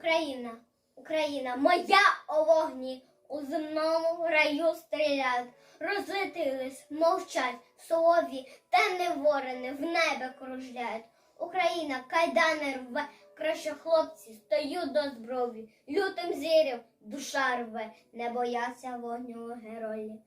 Україна, Україна, моя о вогні, у земному раю стріляють, розлетились, мовчать, солові, та не ворони в небе кружляють. Україна, кайдани рве, краще хлопці стають до зброї, лютим зірів душа рве, не бояться вогню герої.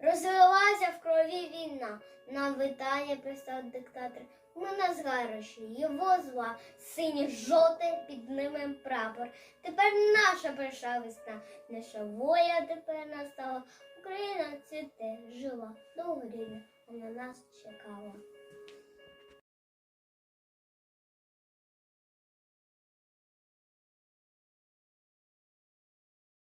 Розлилася в крові війна, нам витає писав диктатор. Ми на згарищі, його зла, синій жовтий під ними прапор. Тепер наша перша весна, наша воля тепер настала. Україна цвіте, жила, довго рівня, вона нас чекала.